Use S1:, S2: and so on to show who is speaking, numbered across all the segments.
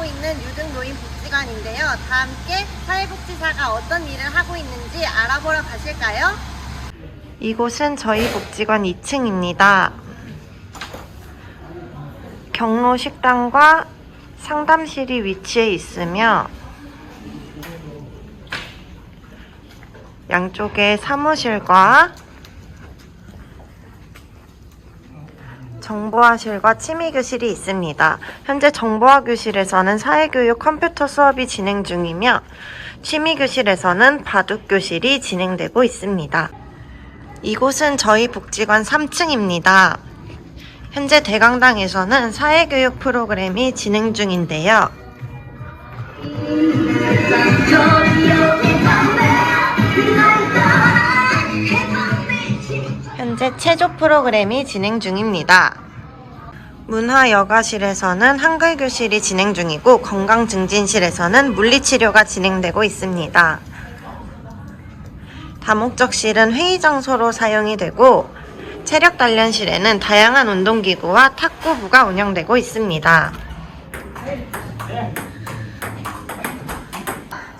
S1: 근무하고 있는 유등 노인 복지관인데요. 다 함께 사회복지사가 어떤 일을 하고 있는지 알아보러 가실까요? 이곳은 저희 복지관 2층입니다. 경로 식당과 상담실이 위치해 있으며 양쪽에 사무실과 정보화실과 취미교실이 있습니다. 현재 정보화교실에서는 사회교육 컴퓨터 수업이 진행 중이며 취미교실에서는 바둑교실이 진행되고 있습니다. 이곳은 저희 복지관 3층입니다. 현재 대강당에서는 사회교육 프로그램이 진행 중인데요. 체조 프로그램이 진행 중입니다. 문화여가실에서는 한글 교실이 진행 중이고 건강증진실에서는 물리치료가 진행되고 있습니다. 다목적실은 회의 장소로 사용이 되고 체력 단련실에는 다양한 운동기구와 탁구부가 운영되고 있습니다.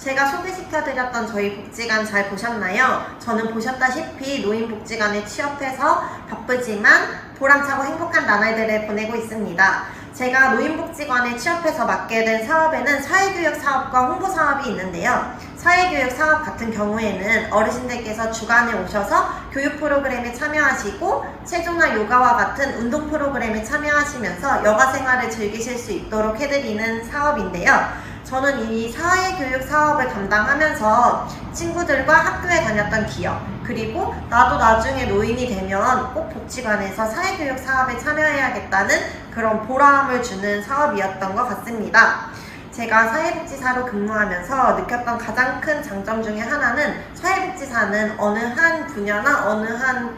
S1: 제가 소개시켜드렸던 저희 복지관 잘 보셨나요? 저는 보셨다시피 노인복지관에 취업해서 바쁘지만 보람차고 행복한 나날들을 보내고 있습니다. 제가 노인복지관에 취업해서 맡게 된 사업에는 사회교육 사업과 홍보 사업이 있는데요. 사회교육 사업 같은 경우에는 어르신들께서 주간에 오셔서 교육 프로그램에 참여하시고 체조나 요가와 같은 운동 프로그램에 참여하시면서 여가 생활을 즐기실 수 있도록 해드리는 사업인데요. 저는 이 사회교육 사업을 담당하면서 친구들과 학교에 다녔던 기억, 그리고 나도 나중에 노인이 되면 꼭 복지관에서 사회교육 사업에 참여해야겠다는 그런 보람을 주는 사업이었던 것 같습니다. 제가 사회복지사로 근무하면서 느꼈던 가장 큰 장점 중에 하나는 사회복지사는 어느 한 분야나 어느 한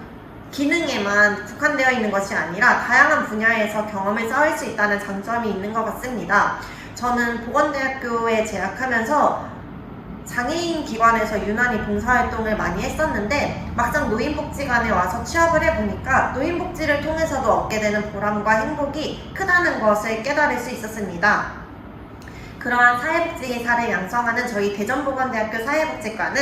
S1: 기능에만 국한되어 있는 것이 아니라 다양한 분야에서 경험을 쌓을 수 있다는 장점이 있는 것 같습니다. 저는 보건대학교에 재학하면서 장애인 기관에서 유난히 봉사활동을 많이 했었는데 막상 노인복지관에 와서 취업을 해보니까 노인복지를 통해서도 얻게 되는 보람과 행복이 크다는 것을 깨달을 수 있었습니다. 그러한 사회복지사를 양성하는 저희 대전보건대학교 사회복지과는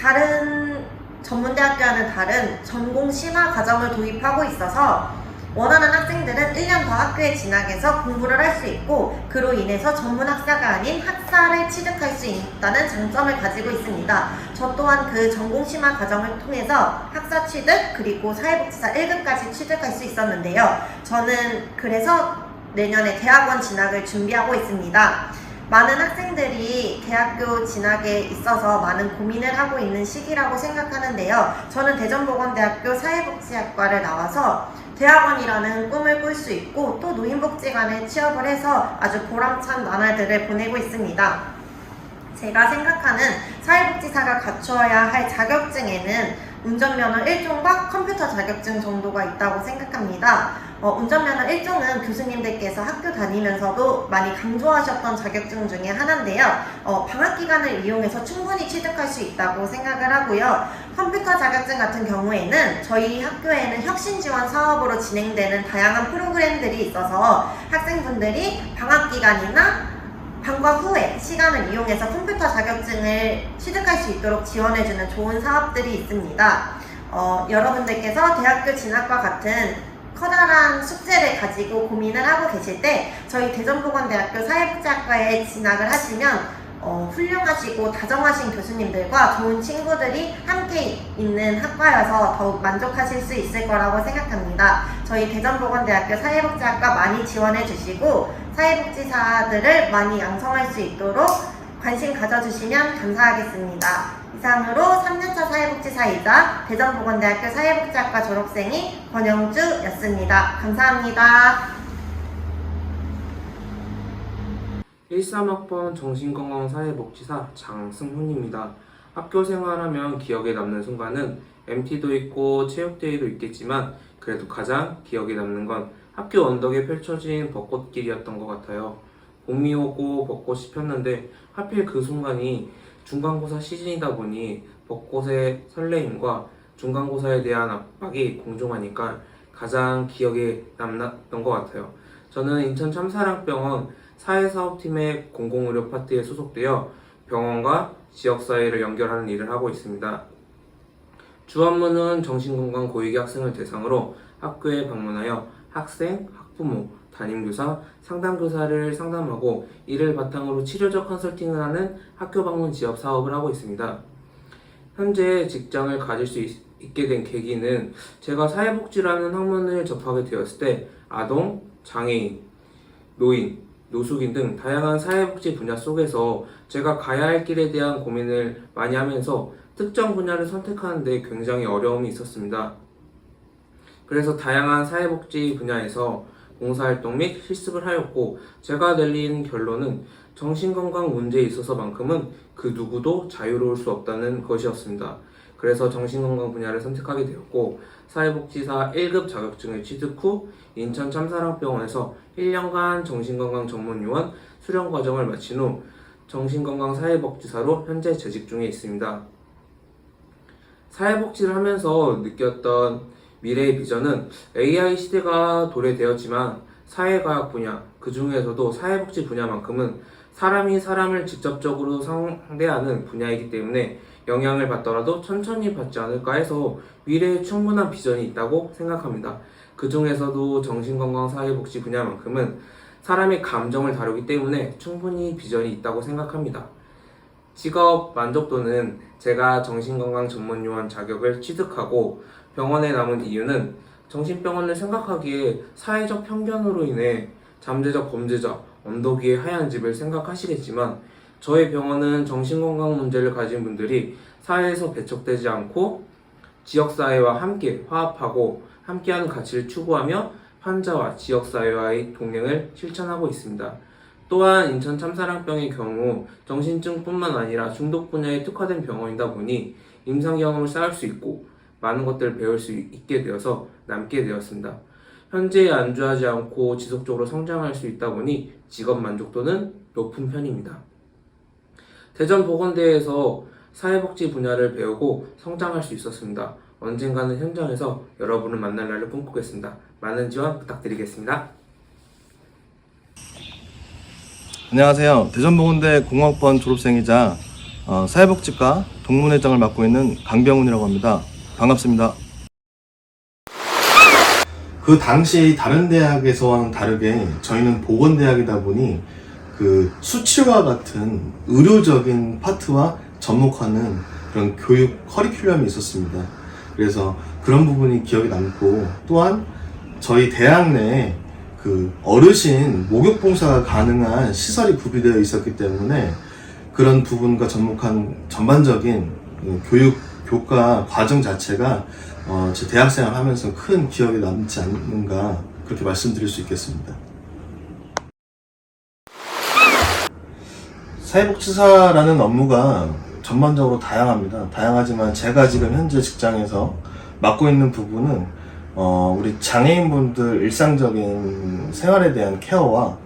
S1: 다른 전문대학교와는 다른 전공 심화 과정을 도입하고 있어서 원하는 학생들은 1년 더 학교에 진학해서 공부를 할 수 있고 그로 인해서 전문 학사가 아닌 학사를 취득할 수 있다는 장점을 가지고 있습니다. 저 또한 그 전공 심화 과정을 통해서 학사 취득 그리고 사회복지사 1급까지 취득할 수 있었는데요. 저는 그래서 내년에 대학원 진학을 준비하고 있습니다. 많은 학생들이 대학교 진학에 있어서 많은 고민을 하고 있는 시기라고 생각하는데요. 저는 대전보건대학교 사회복지학과를 나와서 대학원이라는 꿈을 꿀 수 있고 또 노인복지관에 취업을 해서 아주 보람찬 나날들을 보내고 있습니다. 제가 생각하는 사회복지사가 갖추어야 할 자격증에는 운전면허 1종과 컴퓨터 자격증 정도가 있다고 생각합니다. 어, 운전면허 1종은 교수님들께서 학교 다니면서도 많이 강조하셨던 자격증 중에 하나인데요. 어, 방학 기간을 이용해서 충분히 취득할 수 있다고 생각을 하고요. 컴퓨터 자격증 같은 경우에는 저희 학교에는 혁신 지원 사업으로 진행되는 다양한 프로그램들이 있어서 학생분들이 방학 기간이나 방과 후에 시간을 이용해서 컴퓨터 자격증을 취득할 수 있도록 지원해주는 좋은 사업들이 있습니다. 어, 여러분들께서 대학교 진학과 같은 커다란 숙제를 가지고 고민을 하고 계실 때 저희 대전보건대학교 사회복지학과에 진학을 하시면 어, 훌륭하시고 다정하신 교수님들과 좋은 친구들이 함께 있는 학과여서 더욱 만족하실 수 있을 거라고 생각합니다. 저희 대전보건대학교 사회복지학과 많이 지원해 주시고 사회복지사들을 많이 양성할 수 있도록 관심 가져주시면 감사하겠습니다. 이상으로 3년차 사회복지사이자 대전보건대학교 사회복지학과 졸업생이 권영주였습니다. 감사합니다.
S2: 13학번 정신건강사회복지사 장승훈입니다. 학교 생활하면 기억에 남는 순간은 MT도 있고 체육대회도 있겠지만 그래도 가장 기억에 남는 건 학교 언덕에 펼쳐진 벚꽃길이었던 것 같아요. 봄이 오고 벚꽃이 폈는데 하필 그 순간이 중간고사 시즌이다 보니 벚꽃의 설레임과 중간고사에 대한 압박이 공존하니까 가장 기억에 남았던 것 같아요. 저는 인천 참사랑병원 사회사업팀의 공공의료 파트에 소속되어 병원과 지역사회를 연결하는 일을 하고 있습니다. 주 업무는 정신건강 고위기 학생을 대상으로 학교에 방문하여 학생, 학부모, 담임교사, 상담교사를 상담하고 이를 바탕으로 치료적 컨설팅을 하는 학교 방문 지역 사업을 하고 있습니다. 현재 직장을 가질 수 있, 있게 된 계기는 제가 사회복지라는 학문을 접하게 되었을 때 아동, 장애인, 노인, 노숙인 등 다양한 사회복지 분야 속에서 제가 가야 할 길에 대한 고민을 많이 하면서 특정 분야를 선택하는데 굉장히 어려움이 있었습니다. 그래서 다양한 사회복지 분야에서 봉사활동 및 실습을 하였고 제가 내린 결론은 정신건강 문제에 있어서만큼은 그 누구도 자유로울 수 없다는 것이었습니다. 그래서 정신건강 분야를 선택하게 되었고 사회복지사 1급 자격증을 취득 후 인천 참사랑병원에서 1년간 정신건강 전문요원 수련 과정을 마친 후 정신건강 사회복지사로 현재 재직 중에 있습니다. 사회복지를 하면서 느꼈던 미래의 비전은 AI 시대가 도래되었지만 사회과학 분야, 그 중에서도 사회복지 분야만큼은 사람이 사람을 직접적으로 상대하는 분야이기 때문에 영향을 받더라도 천천히 받지 않을까 해서 미래에 충분한 비전이 있다고 생각합니다. 그 중에서도 정신건강 사회복지 분야만큼은 사람의 감정을 다루기 때문에 충분히 비전이 있다고 생각합니다. 직업 만족도는 제가 정신건강 전문요원 자격을 취득하고 병원에 남은 이유는 정신병원을 생각하기에 사회적 편견으로 인해 잠재적 범죄자, 언덕 위의 하얀 집을 생각하시겠지만 저희 병원은 정신건강 문제를 가진 분들이 사회에서 배척되지 않고 지역사회와 함께 화합하고 함께하는 가치를 추구하며 환자와 지역사회와의 동행을 실천하고 있습니다. 또한 인천 참사랑병의 경우 정신증뿐만 아니라 중독 분야에 특화된 병원이다 보니 임상 경험을 쌓을 수 있고 많은 것들을 배울 수 있게 되어서 남게 되었습니다. 현재에 안주하지 않고 지속적으로 성장할 수 있다 보니 직업 만족도는 높은 편입니다. 대전보건대에서 사회복지 분야를 배우고 성장할 수 있었습니다. 언젠가는 현장에서 여러분을 만날 날을 꿈꾸겠습니다. 많은 지원 부탁드리겠습니다.
S3: 안녕하세요. 대전보건대 공학번 졸업생이자 어, 사회복지과 동문회장을 맡고 있는 강병훈이라고 합니다. 반갑습니다. 그 당시 다른 대학에서와는 다르게 저희는 보건대학이다 보니 그 수치와 같은 의료적인 파트와 접목하는 그런 교육 커리큘럼이 있었습니다. 그래서 그런 부분이 기억에 남고 또한 저희 대학 내에 그 어르신 목욕 봉사가 가능한 시설이 구비되어 있었기 때문에 그런 부분과 접목한 전반적인 그 교육 교과 과정 자체가 어, 제 대학생활 하면서 큰 기억에 남지 않는가 그렇게 말씀드릴 수 있겠습니다. 사회복지사라는 업무가 전반적으로 다양합니다. 다양하지만 제가 지금 현재 직장에서 맡고 있는 부분은 어, 우리 장애인분들 일상적인 생활에 대한 케어와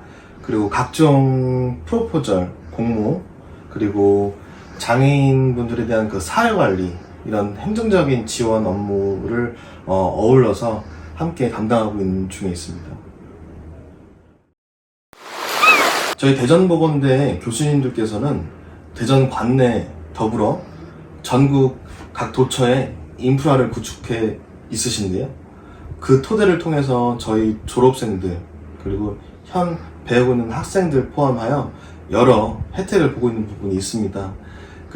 S3: 그리고 각종 프로포절, 공모, 그리고 장애인분들에 대한 그 사회관리, 이런 행정적인 지원 업무를 어, 어울러서 함께 담당하고 있는 중에 있습니다. 저희 대전보건대 교수님들께서는 대전 관내 더불어 전국 각 도처에 인프라를 구축해 있으신데요. 그 토대를 통해서 저희 졸업생들 그리고 현 배우고 있는 학생들 포함하여 여러 혜택을 보고 있는 부분이 있습니다.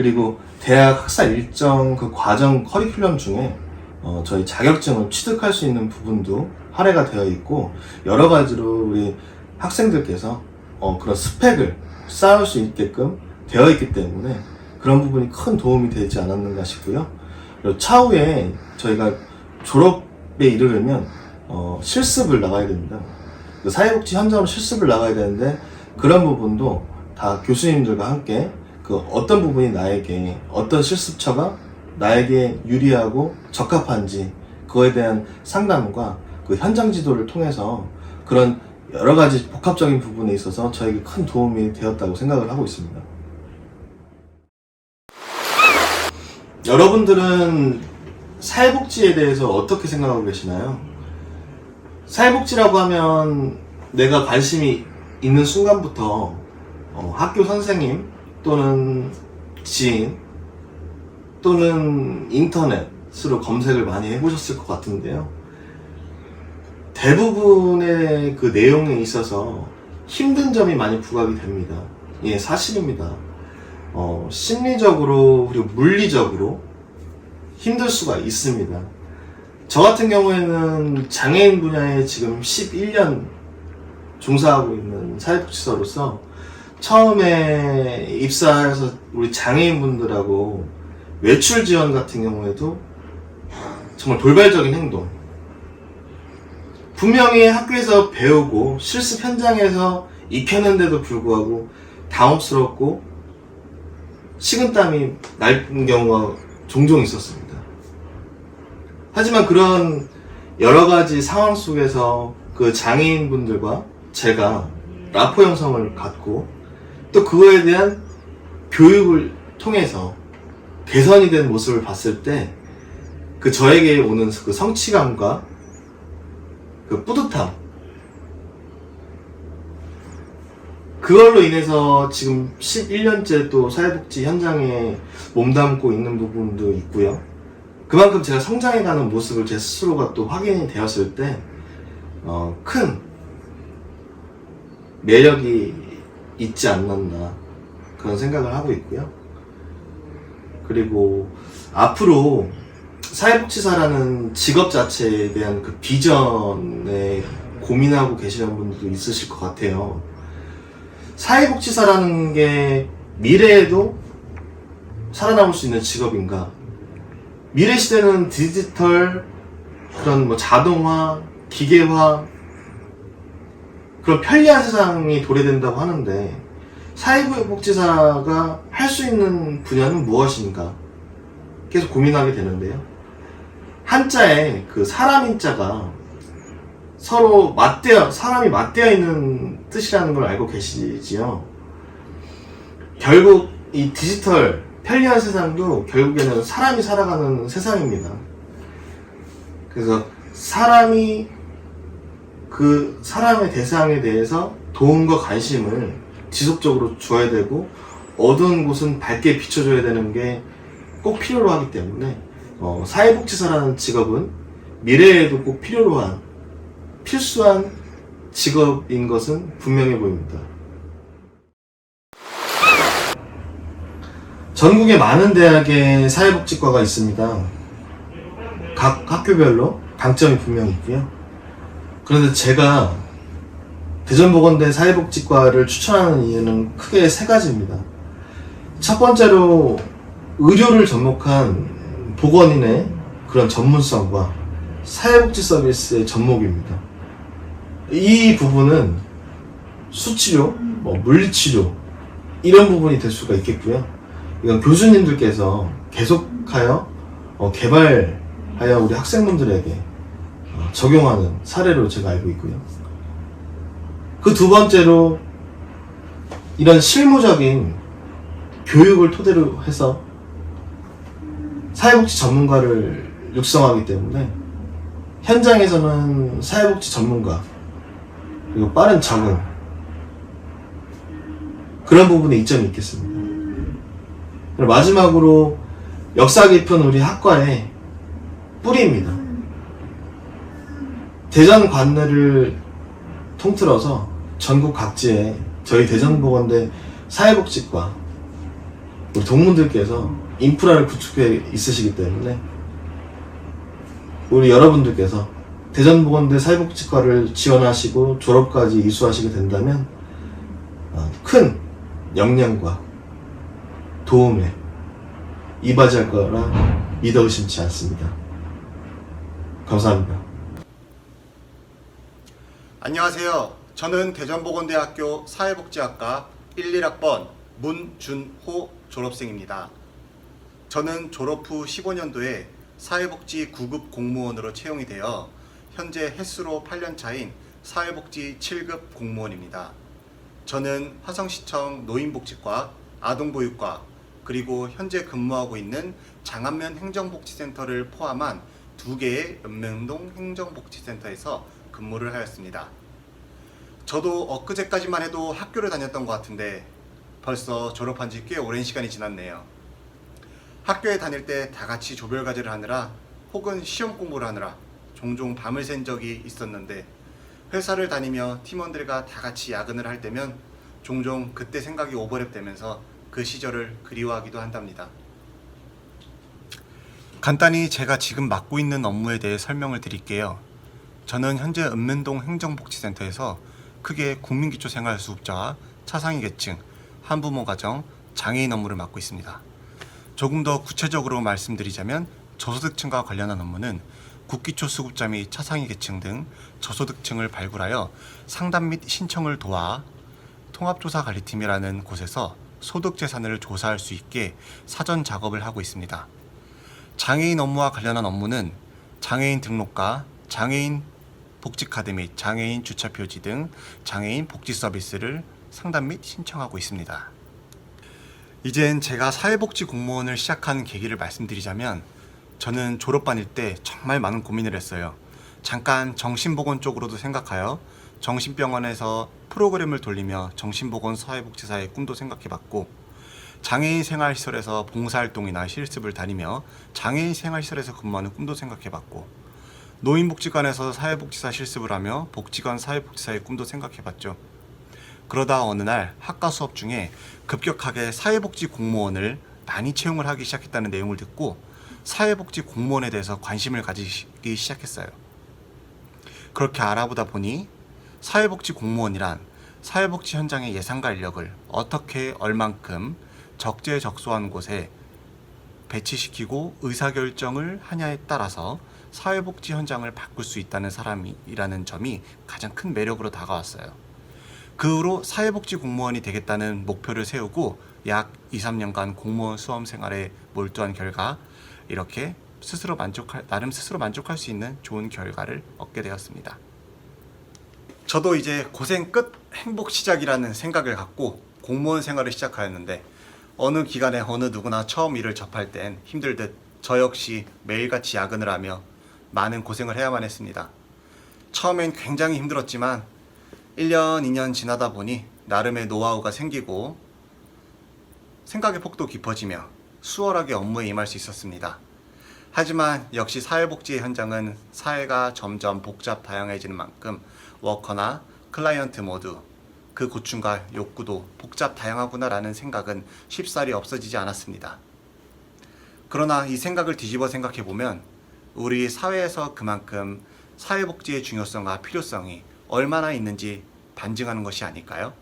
S3: 그리고 대학 학사 일정 그 과정 커리큘럼 중에 어, 저희 자격증을 취득할 수 있는 부분도 할애가 되어 있고 여러 가지로 우리 학생들께서 어, 그런 스펙을 쌓을 수 있게끔 되어 있기 때문에 그런 부분이 큰 도움이 되지 않았는가 싶고요. 그리고 차후에 저희가 졸업에 이르려면 어, 실습을 나가야 됩니다. 그 사회복지 현장으로 실습을 나가야 되는데 그런 부분도 다 교수님들과 함께 그 어떤 부분이 나에게 어떤 실습처가 나에게 유리하고 적합한지 그거에 대한 상담과 그 현장 지도를 통해서 그런 여러 가지 복합적인 부분에 있어서 저에게 큰 도움이 되었다고 생각을 하고 있습니다. 여러분들은 사회복지에 대해서 어떻게 생각하고 계시나요? 사회복지라고 하면 내가 관심이 있는 순간부터 어, 학교 선생님 또는 지인 또는 인터넷으로 검색을 많이 해보셨을 것 같은데요. 대부분의 그 내용에 있어서 힘든 점이 많이 부각이 됩니다. 예, 사실입니다. 어, 심리적으로 그리고 물리적으로 힘들 수가 있습니다. 저 같은 경우에는 장애인 분야에 지금 11년 종사하고 있는 사회복지사로서 처음에 입사해서 우리 장애인분들하고 외출 지원 같은 경우에도 정말 돌발적인 행동. 분명히 학교에서 배우고 실습 현장에서 익혔는데도 불구하고 당혹스럽고 식은땀이 날 경우가 종종 있었습니다. 하지만 그런 여러 가지 상황 속에서 그 장애인분들과 제가 라포 형성을 갖고 또 그거에 대한 교육을 통해서 개선이 된 모습을 봤을 때 그 저에게 오는 그 성취감과 그 뿌듯함 그걸로 인해서 지금 11년째 또 사회복지 현장에 몸담고 있는 부분도 있고요. 그만큼 제가 성장해가는 모습을 제 스스로가 또 확인이 되었을 때, 어, 큰 매력이 있지 않았나 그런 생각을 하고 있고요. 그리고 앞으로 사회복지사라는 직업 자체에 대한 그 비전에 고민하고 계시는 분들도 있으실 것 같아요. 사회복지사라는 게 미래에도 살아남을 수 있는 직업인가? 미래 시대는 디지털 그런 뭐 자동화, 기계화 그런 편리한 세상이 도래된다고 하는데 사회복지사가 할 수 있는 분야는 무엇인가? 계속 고민하게 되는데요. 한자에 그 사람인자가 서로 맞대어, 사람이 맞대어 있는 뜻이라는 걸 알고 계시지요? 결국 이 디지털, 편리한 세상도 결국에는 사람이 살아가는 세상입니다. 그래서 사람이 그 사람의 대상에 대해서 도움과 관심을 지속적으로 줘야 되고 어두운 곳은 밝게 비춰줘야 되는 게 꼭 필요로 하기 때문에 어, 사회복지사라는 직업은 미래에도 꼭 필요로 한 필수한 직업인 것은 분명해 보입니다. 전국에 많은 대학에 사회복지과가 있습니다. 각 학교별로 강점이 분명히 있고요. 그런데 제가 대전보건대 사회복지과를 추천하는 이유는 크게 세 가지입니다. 첫 번째로 의료를 접목한 보건인의 그런 전문성과 사회복지 서비스의 접목입니다. 이 부분은 수치료, 뭐 물리치료 이런 부분이 될 수가 있겠고요. 이건 교수님들께서 계속하여 어, 개발하여 우리 학생분들에게 어, 적용하는 사례로 제가 알고 있고요. 그 두 번째로 이런 실무적인 교육을 토대로 해서 사회복지 전문가를 육성하기 때문에 현장에서는 사회복지 전문가 그리고 빠른 적응 그런 부분에 이점이 있겠습니다. 마지막으로 역사 깊은 우리 학과의 뿌리입니다. 대전 관내를 통틀어서 전국 각지에 저희 대전보건대 사회복지과 우리 동문들께서 인프라를 구축해 있으시기 때문에 우리 여러분들께서 대전보건대 사회복지과를 지원하시고 졸업까지 이수하시게 된다면 어, 큰 역량과 도움에 이바지할 거라 믿어 의심치 않습니다. 감사합니다.
S4: 안녕하세요. 저는 대전보건대학교 사회복지학과 1, 1학번 문준호 졸업생입니다. 저는 졸업 후 15년도에 사회복지 9급 공무원으로 채용이 되어 현재 횟수로 8년 차인 사회복지 7급 공무원입니다. 저는 화성시청 노인복지과, 아동보육과, 그리고 현재 근무하고 있는 장안면 행정복지센터를 포함한 두 개의 연명동 행정복지센터에서 근무를 하였습니다. 저도 엊그제까지만 해도 학교를 다녔던 것 같은데 벌써 졸업한 지 꽤 오랜 시간이 지났네요. 학교에 다닐 때 다 같이 조별 과제를 하느라 혹은 시험 공부를 하느라 종종 밤을 샌 적이 있었는데 회사를 다니며 팀원들과 다 같이 야근을 할 때면 종종 그때 생각이 오버랩되면서 그 시절을 그리워하기도 한답니다. 간단히 제가 지금 맡고 있는 업무에 대해 설명을 드릴게요. 저는 현재 읍면동 행정복지센터에서 크게 국민기초생활수급자와 차상위 계층, 한부모 가정, 장애인 업무를 맡고 있습니다. 조금 더 구체적으로 말씀드리자면 저소득층과 관련한 업무는 국기초 수급자 및 차상위 계층 등 저소득층을 발굴하여 상담 및 신청을 도와 통합조사관리팀이라는 곳에서 소득 재산을 조사할 수 있게 사전 작업을 하고 있습니다. 장애인 업무와 관련한 업무는 장애인 등록과 장애인 복지 카드 및 장애인 주차 표지 등 장애인 복지 서비스를 상담 및 신청하고 있습니다. 이젠 제가 사회복지 공무원을 시작한 계기를 말씀드리자면 저는 졸업반일 때 정말 많은 고민을 했어요. 잠깐 정신보건 쪽으로도 생각하여 정신병원에서 프로그램을 돌리며 정신보건 사회복지사의 꿈도 생각해봤고 장애인 생활시설에서 봉사활동이나 실습을 다니며 장애인 생활시설에서 근무하는 꿈도 생각해봤고 노인복지관에서 사회복지사 실습을 하며 복지관 사회복지사의 꿈도 생각해봤죠. 그러다 어느 날 학과 수업 중에 급격하게 사회복지 공무원을 많이 채용을 하기 시작했다는 내용을 듣고 사회복지 공무원에 대해서 관심을 가지기 시작했어요. 그렇게 알아보다 보니 사회복지 공무원이란 사회복지 현장의 예산과 인력을 어떻게 얼만큼 적재적소한 곳에 배치시키고 의사결정을 하냐에 따라서 사회복지 현장을 바꿀 수 있다는 사람이라는 점이 가장 큰 매력으로 다가왔어요. 그 후로 사회복지 공무원이 되겠다는 목표를 세우고 약 2, 3년간 공무원 수험 생활에 몰두한 결과 이렇게 스스로 만족할 나름 스스로 만족할 수 있는 좋은 결과를 얻게 되었습니다. 저도 이제 고생 끝 행복 시작이라는 생각을 갖고 공무원 생활을 시작하였는데 어느 기간에 어느 누구나 처음 일을 접할 땐 힘들 듯 저 역시 매일같이 야근을 하며 많은 고생을 해야만 했습니다. 처음엔 굉장히 힘들었지만 1년, 2년 지나다 보니 나름의 노하우가 생기고 생각의 폭도 깊어지며 수월하게 업무에 임할 수 있었습니다. 하지만 역시 사회복지의 현장은 사회가 점점 복잡 다양해지는 만큼 워커나 클라이언트 모두 그 고충과 욕구도 복잡 다양하구나라는 생각은 쉽사리 없어지지 않았습니다. 그러나 이 생각을 뒤집어 생각해 보면 우리 사회에서 그만큼 사회복지의 중요성과 필요성이 얼마나 있는지 반증하는 것이 아닐까요?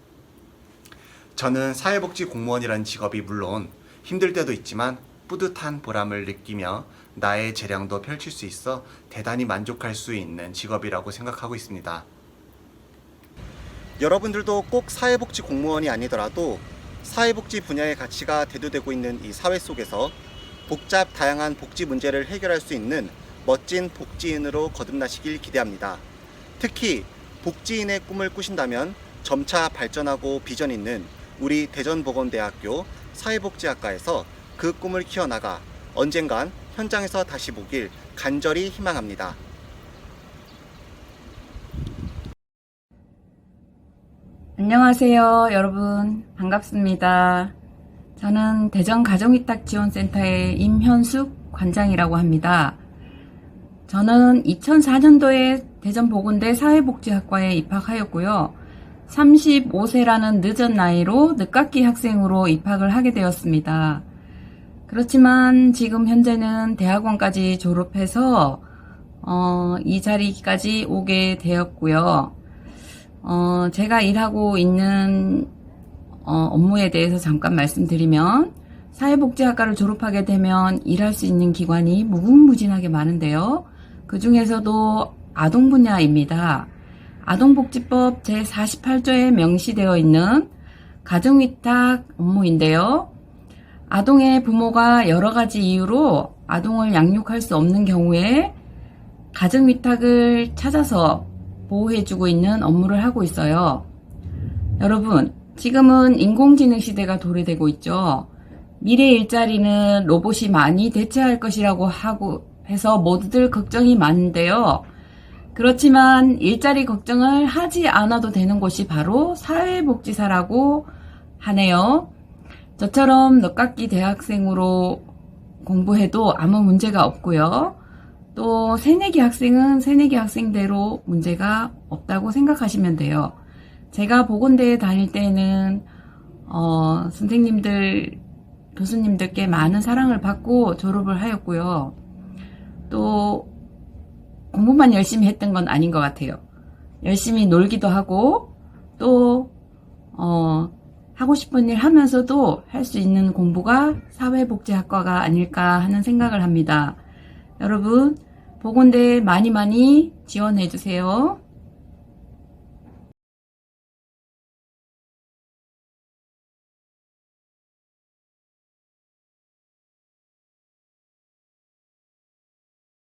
S4: 저는 사회복지 공무원이라는 직업이 물론 힘들 때도 있지만 뿌듯한 보람을 느끼며 나의 재량도 펼칠 수 있어 대단히 만족할 수 있는 직업이라고 생각하고 있습니다. 여러분들도 꼭 사회복지 공무원이 아니더라도 사회복지 분야의 가치가 대두되고 있는 이 사회 속에서 복잡 다양한 복지 문제를 해결할 수 있는 멋진 복지인으로 거듭나시길 기대합니다. 특히 복지인의 꿈을 꾸신다면 점차 발전하고 비전 있는 우리 대전보건대학교 사회복지학과에서 그 꿈을 키워나가 언젠간 현장에서 다시 보길 간절히 희망합니다.
S5: 안녕하세요, 여러분. 반갑습니다. 저는 대전 가정위탁지원센터의 임현숙 관장이라고 합니다. 저는 2004년도에 대전보건대 사회복지학과에 입학하였고요. 35세라는 늦은 나이로 늦깎이 학생으로 입학을 하게 되었습니다. 그렇지만 지금 현재는 대학원까지 졸업해서 어, 이 자리까지 오게 되었고요. 어, 제가 일하고 있는 어, 업무에 대해서 잠깐 말씀드리면 사회복지학과를 졸업하게 되면 일할 수 있는 기관이 무궁무진하게 많은데요. 그 중에서도 아동 분야입니다. 아동복지법 제48조에 명시되어 있는 가정위탁 업무인데요. 아동의 부모가 여러 가지 이유로 아동을 양육할 수 없는 경우에 가정위탁을 찾아서 보호해주고 있는 업무를 하고 있어요. 여러분, 지금은 인공지능 시대가 도래되고 있죠. 미래 일자리는 로봇이 많이 대체할 것이라고 하고 해서 모두들 걱정이 많은데요. 그렇지만 일자리 걱정을 하지 않아도 되는 곳이 바로 사회복지사라고 하네요. 저처럼 넉각기 대학생으로 공부해도 아무 문제가 없고요. 또 새내기 학생은 새내기 학생대로 문제가 없다고 생각하시면 돼요. 제가 보건대에 다닐 때는 어, 선생님들, 교수님들께 많은 사랑을 받고 졸업을 하였고요. 또 공부만 열심히 했던 건 아닌 것 같아요. 열심히 놀기도 하고 또 어, 하고 싶은 일 하면서도 할 수 있는 공부가 사회복지학과가 아닐까 하는 생각을 합니다. 여러분, 보건대 많이 많이 지원해 주세요.